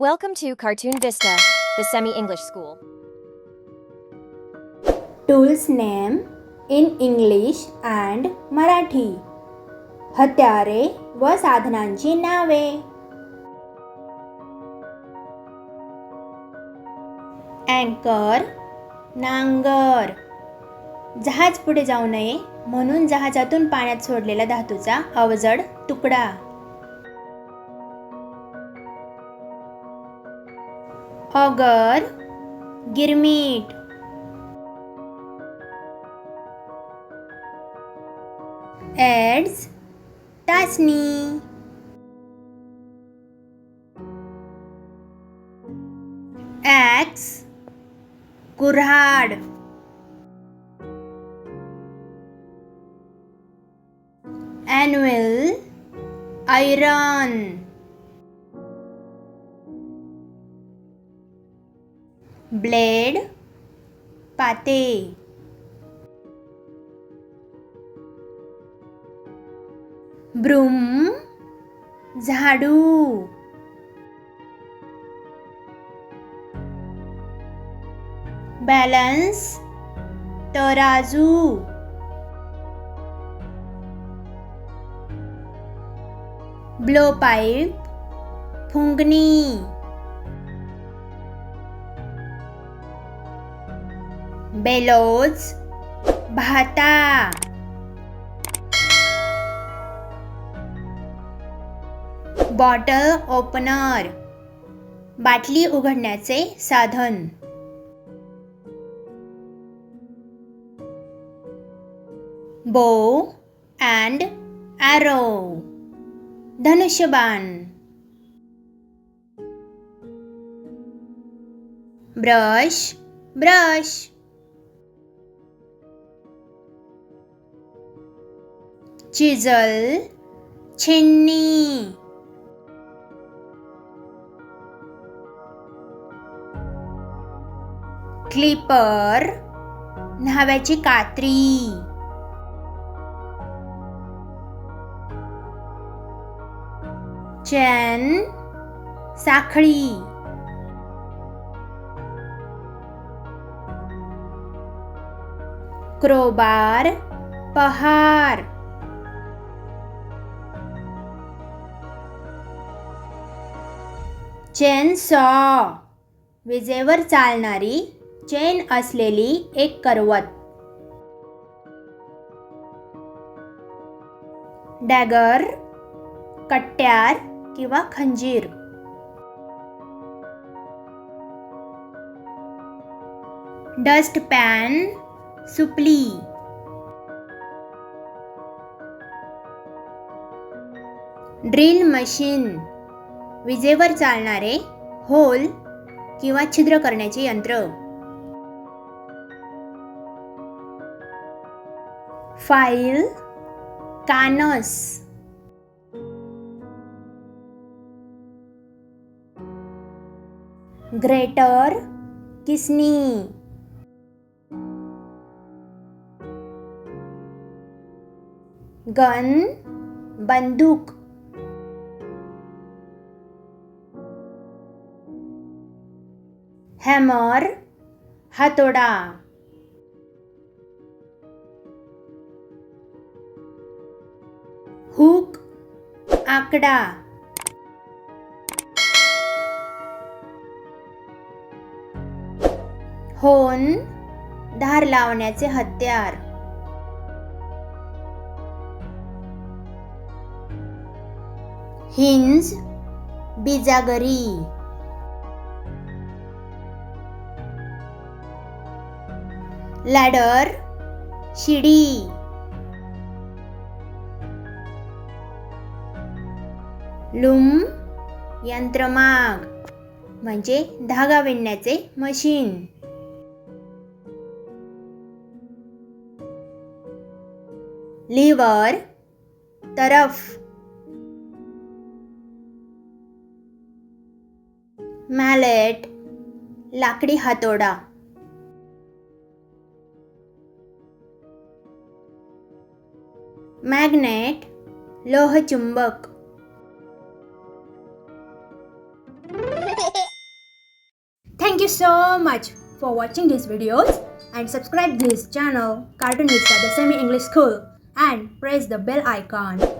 Welcome to Cartoon Vista, the semi English school. Tools name in English and Marathi. हत्यारे व साधनांची नावे अँकर नांगर जहाज पुढे जाऊ नये म्हणून जहाजातून पाण्यात सोडलेला धातूचा अवजड तुकडा ऑगर गिरमीट एड्स टाचणी ॲक्स कुऱ्हाड ॲन्युअल आयरन ब्लेड पाते. ब्रूम झाडू. बॅलन्स तराजू. ब्लो पाईप फुंगणी. बेलोज भाता बॉटल ओपनर. बाटली उघडण्याचे साधन. बो अँड ॲरो धनुष्यबाण. ब्रश ब्रश चिजल छिन्नी। क्लिपर न्हाव्याची कात्री। चॅन साखळी। क्रोबार पहार। चेन सॉ विजेवर चालणारी चेन असलेली एक करवत. डॅगर कट्यार किंवा खंजीर. डस्ट पॅन सुपली. Drill machine. विजेवर चालणारे होल किंवा छिद्र करण्याचे यंत्र. फाईल कानस. ग्रेटर किसनी. गन बंदूक. हॅमर हातोडा हुक आकडा होन धार लावण्याचे हत्यार हिंज बिजागरी लॅडर शिडी. लुम यंत्रमाग म्हणजे धागा विणण्याचे मशीन. लिव्हर तरफ. मॅलेट लाकडी हातोडा. Magnet लोहचुंबक Thank you so much for watching these videos and subscribe this channel Cartoon Vista the Semi English School and press the bell icon.